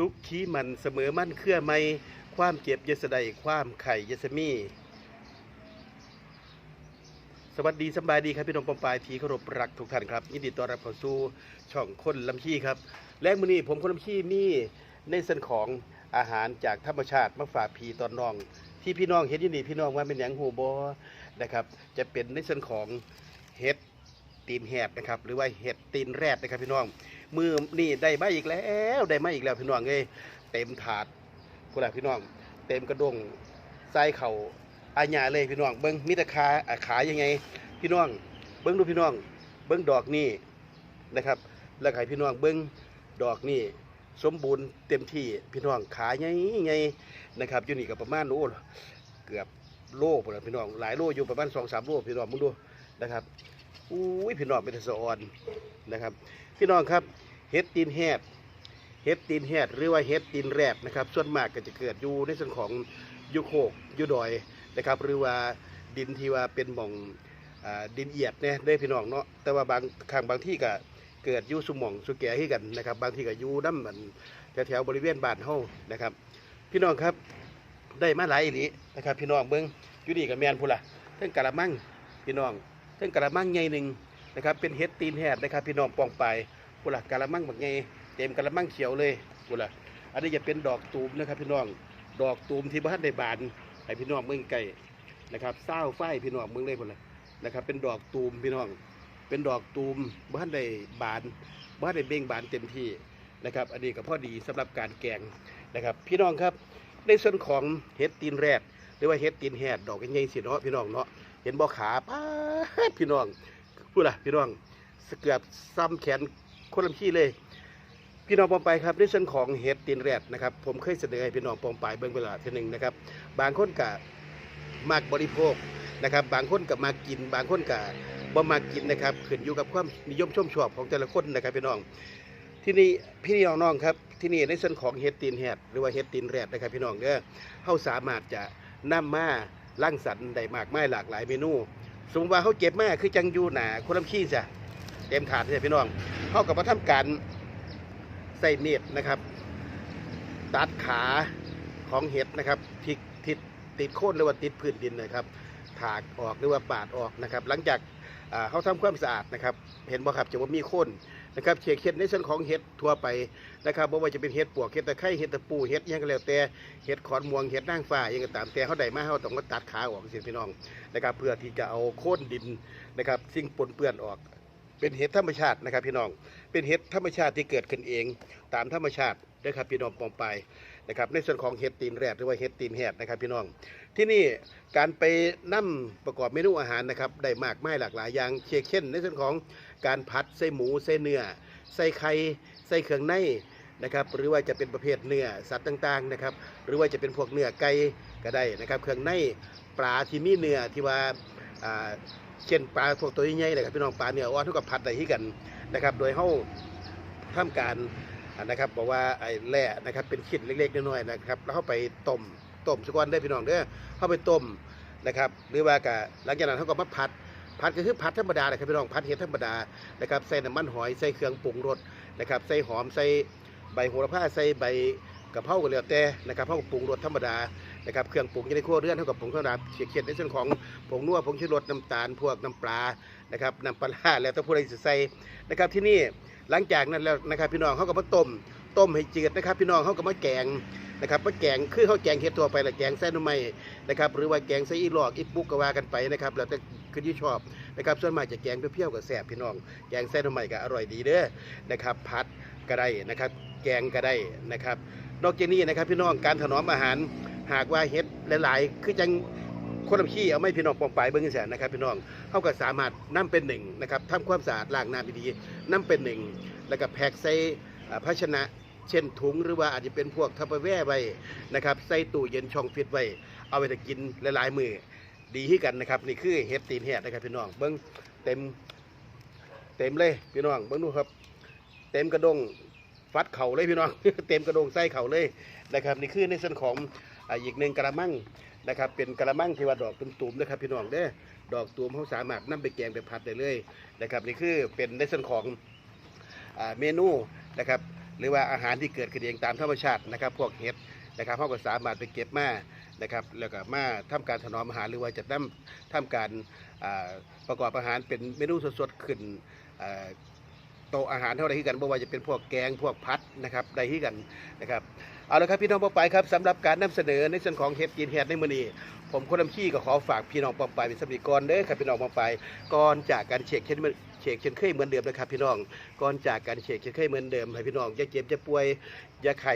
สุขขี้มันเสมอมั่นเครื่อไม่ความเจ็บอยสะใดความไข่อยสมีสวัสดีสบายดีครับพี่น้องปองปายทีเคารพรักทุกท่านครับยินดีต้อนรับเข้าสู่ช่องคนลำขี้ครับและมื้อนี้ผมคนลำขี้มีในส่วนของอาหารจากธรรมชาติมาฝากพีตอนน้อง ที่พี่น้องเห็นยินดีพี่น้องว่าเป็นหยังหูบอนะครับ จะเป็นในส่วนของเห็ดตีนแหบนะครับ หรือว่าเห็ดตีนแรดนะครับพี่น้อง มือนี่ได้มาอีกแล้ว ได้มาอีกแล้วพี่น้องเอ้ยเต็มถาดพวกเราพี่น้อง เต็มกระดงใส่เข่าอาญาเลยพี่น้องเบิ้งมิตรคาขายยังไง พี่น้อง เบิ้งดูพี่น้อง เบิ้งดอกนี่นะครับ แล้วให้พี่น้องเบิ้งดอกนี่สมบูรณ์เต็มที่พี่น้องขายไงไงนะครับอยู่นี่ก็ประมาณโอ้เกือบโลพอแล้วพี่น้องหลายโลอยู่ประมาณสองสามโลพี่น้องมึงดูนะครับ อุ้ยพี่น้องเป็นตะสะออนนะครับ พี่น้องครับเห็ดตีนแหบเห็ดตีนแหดหรือว่าเห็ดตีนแรดนะครับ ส่วนมากก็จะเกิดอยู่ในส่วนของยุโคกยุดอยนะครับ หรือว่าดินที่ว่าเป็นหม่องอดินเอียดเนี่ยได้พี่น้องเนาะแต่ว่าบางครั้งบางที่ก็เกิดยู่สุหม่องสุแก่ให้กันนะครับ บางที่ก็ยู่น้ำมันแถวๆบริเวณบ้านเฮานะครับ พี่น้องครับได้มาหลายอีหลีนะครับ พี่น้องเบิ้งอยู่นี่กับแมนพูละเทั้งกะละมังพี่น้อง ทั้งกะละมังใหญ่หนึ่งนะครับเป็นเห็ดตีนแหดนะครับพี่น้องปองไปกุหลาบกะละมังแบบไงเต็มกะละมังเขียวเลยกุหลาบอันนี้จะเป็นดอกตูมนะครับพี่น้องดอกตูมที่บ้านได้บานให้พี่น้องเมืองไก่นะครับเศร้าฝ้ายพี่น้องเมืองเลยพุ่นละนะครับ เป็นดอกตูมพี่น้อง เป็นดอกตูมบ้านได้บานบ้านได้เบ่งบานเต็มที่นะครับ อันนี้ก็พอดีสำหรับการแกงนะครับ พี่น้องครับในส่วนของเห็ดตีนแรดหรือว่าเห็ดตีนแหดดอกใหญ่สิเนาะพี่น้องเนาะ เห็นบ่ขาป้าพี่น้องพูดล่ะพี่น้องเกือบซ้ำแขนคนลำขี้เลย พี่น้องปองไปครับในส่วนของเห็ดตีนแรดนะครับ ผมเคยเสนอให้พี่น้องปองไปเบิ่งเวลาทีหนึ่งนะครับ บางคนกะมากบริโภคนะครับ บางคนกับมากิน บางคนกะบ่มากินนะครับขึ้นอยู่กับความนิยมชมชอบของแต่ละคนนะครับพี่น้องที่นี่พี่น้องน้องครับที่นี่ในส่วนของเห็ดตีนแหดหรือว่าเห็ดตีนแรดนะครับพี่น้องเด้อเฮาสามารถจะนำมา ล่างสรรค์ได้มากมายหลากหลายเมนูสมมติว่าเขาเก็บมาคือจังยูหนาคนลำขี้จ้ะเต็มถาดเลยพี่น้องเขากับมาทำการใส่เน็ตนะครับ ตัดขาของเห็ดนะครับที่ทิศติดโค่นหรือว่าติดพื้นดินนะครับถากออกหรือว่าปาดออกนะครับ หลังจากเขาทำความสะอาดนะครับ เห็นบ่ครับจะว่ามีโค่น นะครับเชียเห็ดในส่วนของเห็ดทั่วไปนะครับบ่ว่าจะเป็นเห็ดปวกเห็ดตะไคร้เห็ดตะปูเห็ดยังก็แล้วแต่เห็ดขอนม่วงเห็ดนางฟ้ายังก็ตามแต่เขาได้มาเขาต้องมาตัดขาออกสิพี่น้องนะครับเพื่อที่จะเอาโค่นดินนะครับสิ่งปนเปื้อนออก เป็นเห็ดธรรมชาตินะครับพี่น้อง เป็นเห็ดธรรมชาติที่เกิดขึ้นเอง ตามธรรมชาตินะครับพี่น้องปองไป นะครับในส่วนของเห็ดตีนแรดหรือว่าเห็ดตีนแหดนะครับพี่น้อง ที่นี่การไปนํประกอบเมนูอาหารนะครับได้มากมายหลากหลายอย่างเช่น ในส่วนของการผัดใส่หมูใส่เนื้อใส่ไข่ใส่เครื่องในนะครับหรือว่าจะเป็นประเภทเนื้อสัตว์ต่างๆนะครับหรือว่าจะเป็นพวกเนื้อไก่ก็ได้นะครับ เครื่องในปลาที่มีเนื้อที่ว่าเช่นปลาพวกตัวใหญ่ๆเลยครับพี่น้องปลาเนื้ออ่อนเท่ากับผัดอะได้ที่กันนะครับ โดยเฮาทำการอ่า นะครับบอกว่าไอ้แร่นะครับเป็นชิ้นเล็กๆน้อยๆนะครับแล้วเข้าไปต้มต้มสักวันได้พี่น้องเด้อเข้าไปต้มนะครับหรือว่ากะหลังจากนั้นเขาก็มาผัดผัดก็คือผัดธรรมดาเลยครับพี่น้องผัดเห็ดธรรมดานะครับใส่น้ำมันหอยใส่เครื่องปรุงรสนะครับใส่หอมใส่ใบโหระพาใส่ใบกะเพราก็แล้วแต่นะครับเขาก็ปรุงรสธรรมดานะครับเครื่องปรุงยู่ในครัวเรือนเท่ากับผงข้าวดาบเขียดในส่วนของผงนัวผงชูรสน้ำตาลพวกน้ำปลานะครับน้ำปลาร้าแล้วต้องพูดอะไรใส่นะครับที่นี่ หลังจากนั้นแล้วนะครับพี่น้องเขาก็มาต้มต้มให้จืดนะครับ พี่น้องเขาก็มาแกงนะครับมาแกงคือเขาแกงเห็ดตัวไปละแกงไส้หน่อไม้นะครับหรือว่าแกงไส้อีหลอกอีปุกกว่ากันไปนะครับแล้วแต่คือที่ชอบนะครับส่วนมากจะแกงเปรี้ยวๆกับแซ่บพี่น้อง แกงไส้หน่อไม้ก็อร่อยดีเด้อนะครับผัดก็ได้นะครับ แกงก็ได้นะครับ นอกจากนี้นะครับพี่น้องการถนอมอาหารหากว่าเฮ็ดหลาย ๆ คือจัง คนลำขี้เอาไม่พี่น้องปองไปเบิ่งจังซี่นะครับพี่น้องเขาก็สามารถนํเป็นหนึ่งนะครับทำความสะอาดล้างน้ำดีๆนํเป็นหนึ่งแล้วก็แพ็คใส่อ่าภาชนะเช่นถุงหรือว่าอาจจะเป็นพวกทัพเปร์แวร์ไว้นะครับใส่ตู้เย็นช่องฟิตไว้ เอาไปจะกินหลายๆมือดีที่กันนะครับนี่คือเฮ็ดตีนแหดนะครับพี่น้องเบิ่งเต็มเต็มเลยพี่น้องเบิ่งดูครับ เต็มกระดงฟัดเข่าเลยพี่น้องเต็มกระดงไส้เข่าเลยนะครับนี่คือในส่วนของอีกหนึ่งกระมัง นะครับเป็นกระมังที่ว่าดอกตุ่มๆนะครับพี่น้องเด้อดอกตูมเขาสามารถนำไปแกงไปผัดได้เลยนะครับนี่คือเป็นในส่วนของอเมนูนะครับหรือว่าอาหารที่เกิดขึ้นเองตามธรรมชาตินะครับพวกเห็ดนะครับเขาก็สามารถไปเก็บมานะครับแล้วก็มาทำการถนอมอาหารหรือว่าจะทำทำการประกอบอาหารเป็นเมนูสดๆขึ้นอ่า โตอาหารเท่าไรที่กันไม่ว่าจะเป็นพวกแกงพวกพัดนะครับใดที่กันนะครับเอาละครับพี่น้องปอไปายครับสำหรับการนำเสนอในส่วนของเห็ดกินเห็ดในมือนี้ผมคนลำขี้ก็ขอฝากพี่น้องปอไปายเป็นสำนีก่อนเด้อครับพี่น้องปอไปายก่อนจากการเช็คเช่นเช็คเช่นเคยเหมือนเดิมนะครับพี่น้องก่อนจากการเช็คเช่นเคยเหมือนเดิมให้พี่น้องอย่าเจ็บอย่าป่วยอย่าไข้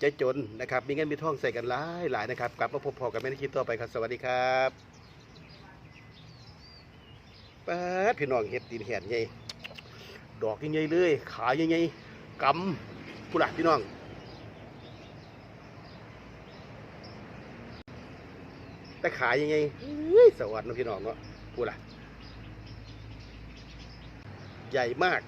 อย่าจนนะครับมีเงินมีทองใส่กันหลายหลายนะครับกลับมาพบพอกันไม่ในคลิปต่อไปครับสวัสดีครับป้าดพี่น้องเห็ดตีนแหนใหญ่ ดอกใหญ่ๆเลย ขาใหญ่ๆกำผู้หลักพี่น้องแต่ขายยังไงสวัสดีนะพี่น้องเนาะพูดล่ะ ใหญ่มาก